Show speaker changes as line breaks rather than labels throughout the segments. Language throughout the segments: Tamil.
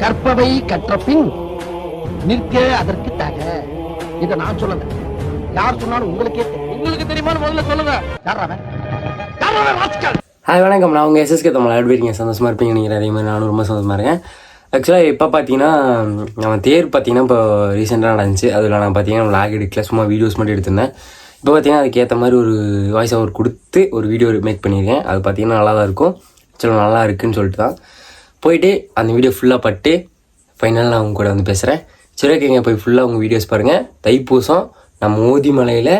கற்பவை கற்ற பின் நிற்க அதற்கு தக. இத நான் சொல்லல. யார் சொன்னாலும் உங்களுக்கே தெரியும். உங்களுக்கு தெரியுமான்னு முதல்ல சொல்லுங்க. ராஸ்கல்?
ஹாய் வணக்கம். நான் உங்கள் எஸ்எஸ்கே தமிழ். எப்படி இருக்கீங்க சந்தோஷமாக இருப்பீங்க நீங்கள் அதே மாதிரி நானும் ரொம்ப சந்தோஷமாக இருக்கேன். ஆக்சுவலாக இப்போ பார்த்தீங்கன்னா நம்ம தேர் பார்த்தீங்கன்னா இப்போ ரீசெண்டாக நடந்துச்சு. அதில் நான் பார்த்தீங்கன்னா லாக் எடுக்கல. சும்மா வீடியோஸ் மட்டும் எடுத்திருந்தேன். இப்போ பார்த்தீங்கன்னா அதுக்கேற்ற மாதிரி ஒரு வாய்ஸ் ஓவர் கொடுத்து ஒரு வீடியோ மேக் பண்ணியிருக்கேன். அது பார்த்தீங்கன்னா நல்லா தான் இருக்கும். சரி நல்லா இருக்குன்னு சொல்லிட்டு தான் போயிட்டு அந்த வீடியோ ஃபுல்லாக பட்டு ஃபைனலாக நான் உங்க கூட வந்து பேசுகிறேன் சரி ஓகேங்க போய் ஃபுல்லாக உங்கள் வீடியோஸ் பாருங்கள் தைப்பூசம் நம்ம ஓதிமலையில்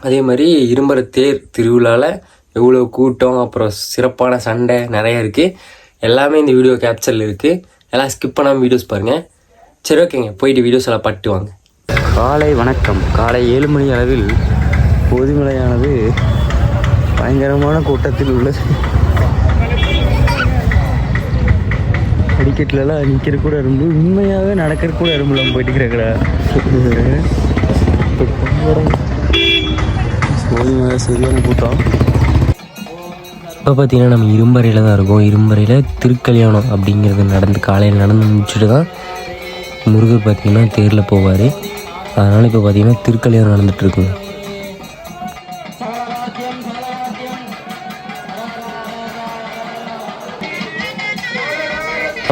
அதே மாதிரி இரும்பர தேர் திருவிழாவில் எவ்வளோ கூட்டம் அப்புறம் சிறப்பான சண்டை நிறைய இருக்குது எல்லாமே இந்த வீடியோ கேப்சரில் இருக்குது எல்லாம் ஸ்கிப் பண்ணாமல் வீடியோஸ் பாருங்கள் சரி ஓகேங்க போயிட்டு வீடியோஸ் எல்லாம் பட்டு வாங்க.
காலை வணக்கம். காலை ஏழு மணி அளவில் பொதுமலையானது பயங்கரமான கூட்டத்தில் உள்ளது. படிக்கட்டுலலாம் நிற்கிற கூட இருந்து உண்மையாகவே நடக்கிற கூட இரும்பலாம் போயிட்டு இருக்கிறக்கடா சரியான கூட்டம்
இப்போ பார்த்தீங்கன்னா நம்ம இரும்பறையில் தான் இருக்கோம். இரும்பறையில் திருக்கல்யாணம் அப்படிங்கிறது நடந்து காலையில் நடந்து முடிச்சுட்டு தான் முருகர் பார்த்தீங்கன்னா தேரில் போவார். அதனால் இப்போ பார்த்தீங்கன்னா திருக்கல்யாணம் நடந்துகிட்ருக்குங்க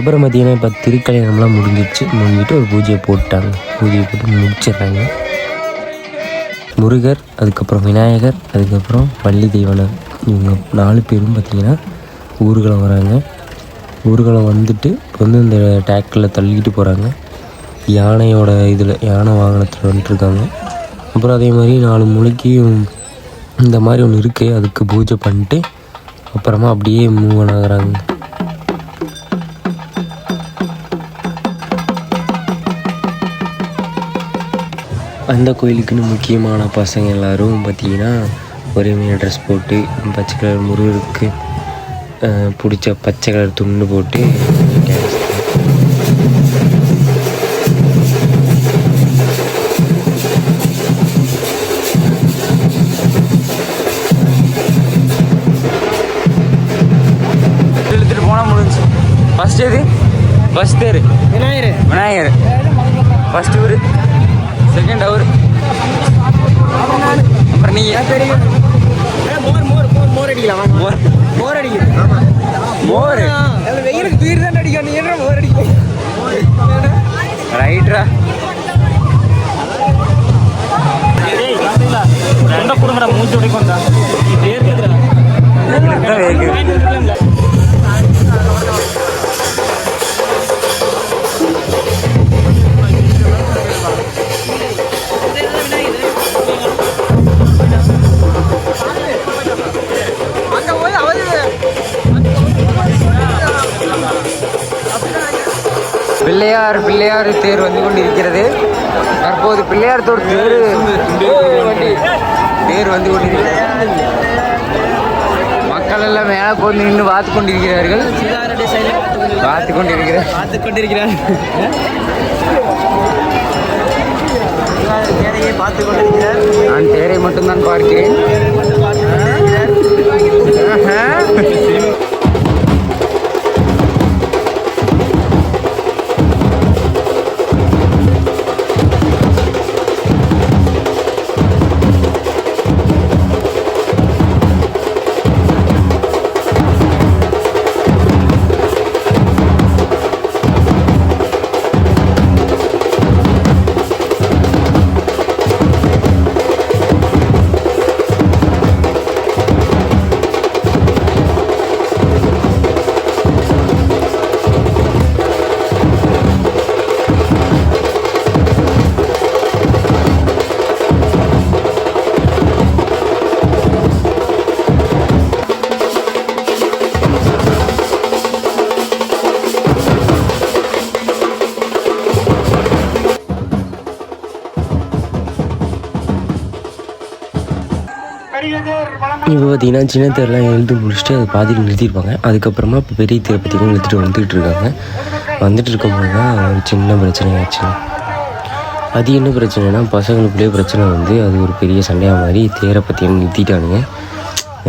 அப்புறம் பார்த்திங்கன்னா இப்போ திருக்கல்யாணம்லாம் முடிஞ்சிடுச்சு முடிஞ்சிட்டு ஒரு பூஜையை போட்டாங்க. பூஜையை போட்டு முடிச்சிடுறாங்க. முருகர் அதுக்கப்புறம் விநாயகர் அதுக்கப்புறம் வள்ளி தெய்வனர் இவங்க நாலு பேரும் பார்த்திங்கன்னா ஊர்வலம் வராங்க. ஊர்வலம் வந்துட்டு வந்து இந்த டிராக்டரில் தள்ளிக்கிட்டு போகிறாங்க யானையோட இதில் யானை வாகனத்தில் வந்துட்டுருக்காங்க. அப்புறம் அதே மாதிரி நாலு மூளைக்கும் இந்த மாதிரி ஒன்று இருக்குது அதுக்கு பூஜை பண்ணிட்டு அப்புறமா அப்படியே மூவ் ஆகுறாங்க. அந்த கோயிலுக்குன்னு முக்கியமான பசங்க எல்லாரும் பார்த்தீங்கன்னா ஒரே மாதிரி ட்ரெஸ் போட்டு பச்சை கலர் முருகருக்கு பிடிச்ச பச்சை கலர் துண்டு போட்டு டான்ஸ்
இழுத்துட்டு போனால் முடிஞ்சு. ஃபஸ்ட் எது? ஃபஸ்ட் தேர் விநாயகர். விநாயகர். ஃபஸ்ட் ஊர் செகண்ட் அவர் அப்புறம் நீ ஏன் தெரியும்? மோர் மோர் மோர் மோர் அடிக்கலாம் மோர். மோர் அடிக்கும் மோர். வெயிலுக்கு பீர் தான் அடிக்கும் நீ என்ன மோர் அடிக்கும் ரைட்ரா பிள்ளையார் பிள்ளையார் தேர் வந்து கொண்டு இருக்கிறது தற்போது பிள்ளையார் தோர் தேர் தேர் வந்து கொண்டிருக்கிறது. மக்கள் எல்லாம் மேலே போய் நின்று பார்த்து கொண்டிருக்கிறார்கள். பார்த்து கொண்டிருக்கிறார். பார்த்து கொண்டிருக்கிறார். பார்த்து கொண்டிருக்கிறார் நான் தேரை மட்டும்தான் பார்க்கிறேன்.
இப்போ பார்த்தீங்கன்னா சின்ன தேர்லாம் எழுதி முடிச்சுட்டு அது பாதியில் நிறுத்தியிருப்பாங்க அதுக்கப்புறமா இப்போ பெரிய தேர் பார்த்திங்கன்னா இழுத்துட்டு வந்துட்டு இருக்காங்க. வந்துட்டு இருக்கும்போது தான் ஒரு சின்ன பிரச்சனை ஆச்சு. அது என்ன பிரச்சனைனா பசங்களுக்குள்ளேயே பிரச்சனை வந்து அது ஒரு பெரிய சண்டையாக மாதிரி தேரை பற்றியும் நிறுத்திட்டானுங்க.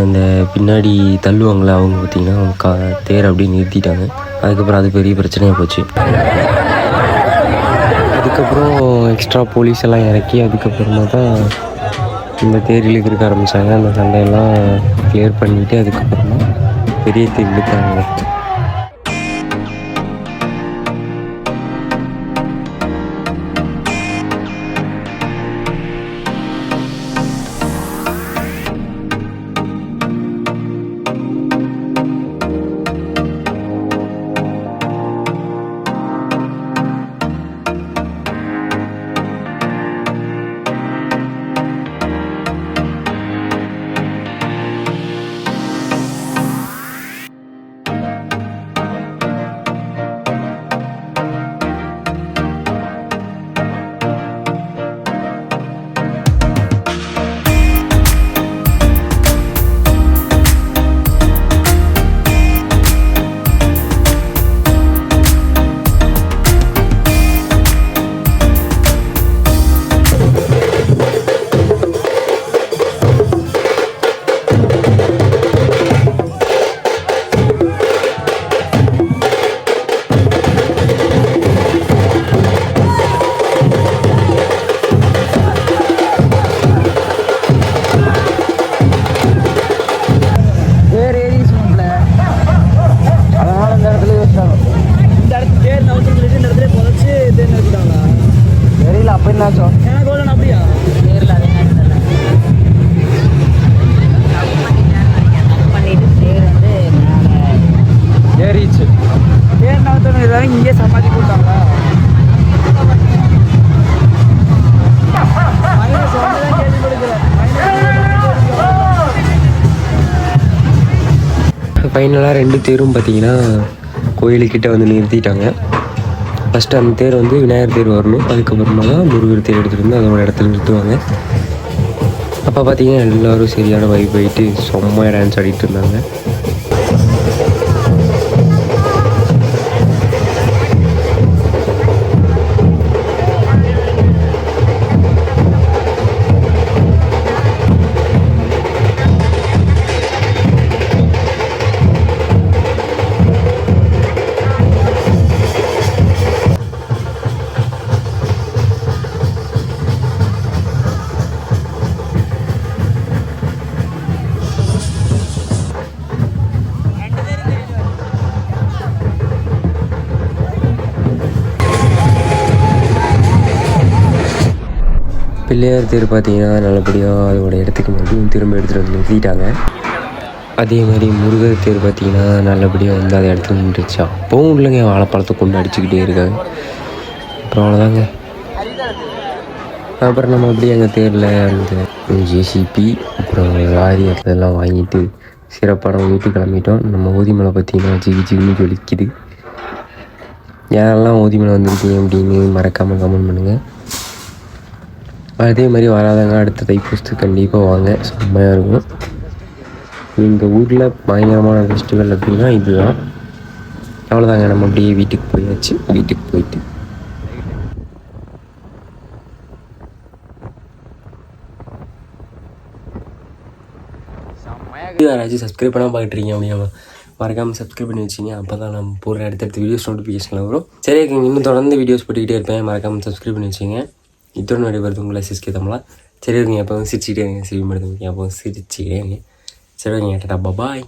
அந்த பின்னாடி தள்ளுவாங்களே அவங்க பார்த்தீங்கன்னா கா தேரை அப்படியே நிறுத்திட்டாங்க. அதுக்கப்புறம் அது பெரிய பிரச்சனையாக போச்சு. அதுக்கப்புறம் எக்ஸ்ட்ரா போலீஸ் எல்லாம் இறக்கி அதுக்கப்புறமா தான் இந்த தேர் இழுக்கிறக்க ஆரம்பித்தாங்க அந்த சண்டையெல்லாம் கிளியர் பண்ணிவிட்டு அதுக்கப்புறமா பெரிய தேர் இழுத்தாங்க
நவுத்து இங்கே சமாதி கொடுத்தாங்க
ஃபைனலாக ரெண்டு தேரும் பார்த்தீங்கன்னா கோயிலுக்கிட்ட வந்து நிறுத்திட்டாங்க. ஃபஸ்ட்டு அந்த தேர் வந்து விநாயகர் தேர் வரணும். அதுக்கப்புறமா தான் முருகர் தேர் எடுத்துகிட்டு வந்து அதோட இடத்துல நிறுத்துவாங்க. அப்போ பார்த்தீங்கன்னா எல்லோரும் சரியான வைப் ஆகிட்டு செம்மையாக டான்ஸ் ஆடிட்டு இருந்தாங்க. பிள்ளையார் தேர் பார்த்தீங்கன்னா நல்லபடியாக அதோட இடத்துக்கு மட்டும் திரும்ப எடுத்துகிட்டு வந்து நிறுத்திட்டாங்க. அதே மாதிரி முருகர் தேர் பார்த்தீங்கன்னா நல்லபடியாக வந்து அதை இடத்துல நின்றுச்சு அப்போவும் இல்லைங்க வாழைப்பழத்தை கொண்டு அடிச்சுக்கிட்டே இருக்காங்க அப்புறம் அவ்வளோதாங்க. அப்புறம் நம்ம அப்படியே எங்கள் தேரில் அந்த ஜேசிபி அப்புறம் லாரி அதெல்லாம் வாங்கிட்டு சிறப்பான வீட்டுக்கு கிளம்பிட்டோம். நம்ம ஊதிமலை பார்த்தீங்கன்னா ஜிகி ஜிகின்னு ஜொலிக்குது யாரெல்லாம் ஊதிமலை வந்திருக்கீங்க அப்படின்னு மறக்காமல் கமெண்ட் பண்ணுங்கள் அதே மாதிரி வராதவங்க அடுத்த தைப்பூசத்துக்கு கண்டிப்பாக வாங்க. செம்மையாக இருக்கும். எங்கள் ஊரில் பயங்கரமான ஃபெஸ்டிவல் அப்படின்னா இதுதான். அவ்வளோதாங்க நம்ம அப்படியே வீட்டுக்கு போயாச்சு. வீட்டுக்கு போயிட்டு. யாராச்சும் சப்ஸ்கிரைப் பண்ணால் பார்க்குறீங்க அப்படின்னா மறக்காமல் சப்ஸ்கிரைப் பண்ணி வச்சிங்க அப்போ தான் நம்ம போடுற அடுத்தடுத்த வீடியோஸ் நோட்டிஃபிகேஷனில் வரும். சரி இன்னும் தொடர்ந்து வீடியோஸ் போட்டுக்கிட்டே இருப்பேன். மறக்காமல் சப்ஸ்கிரைப் பண்ணி வச்சிங்க இத்தோடு நடைபெறுது உங்களை சிஸ்கே தமிழா சரி ஓகேங்க எப்போ சிரிச்சுக்கிட்டே இருங்க சிரிப்பு எடுத்து அப்போ சிரிச்சுக்கிட்டே இருங்க சரி ஓகேங்க டாட்டா பாய்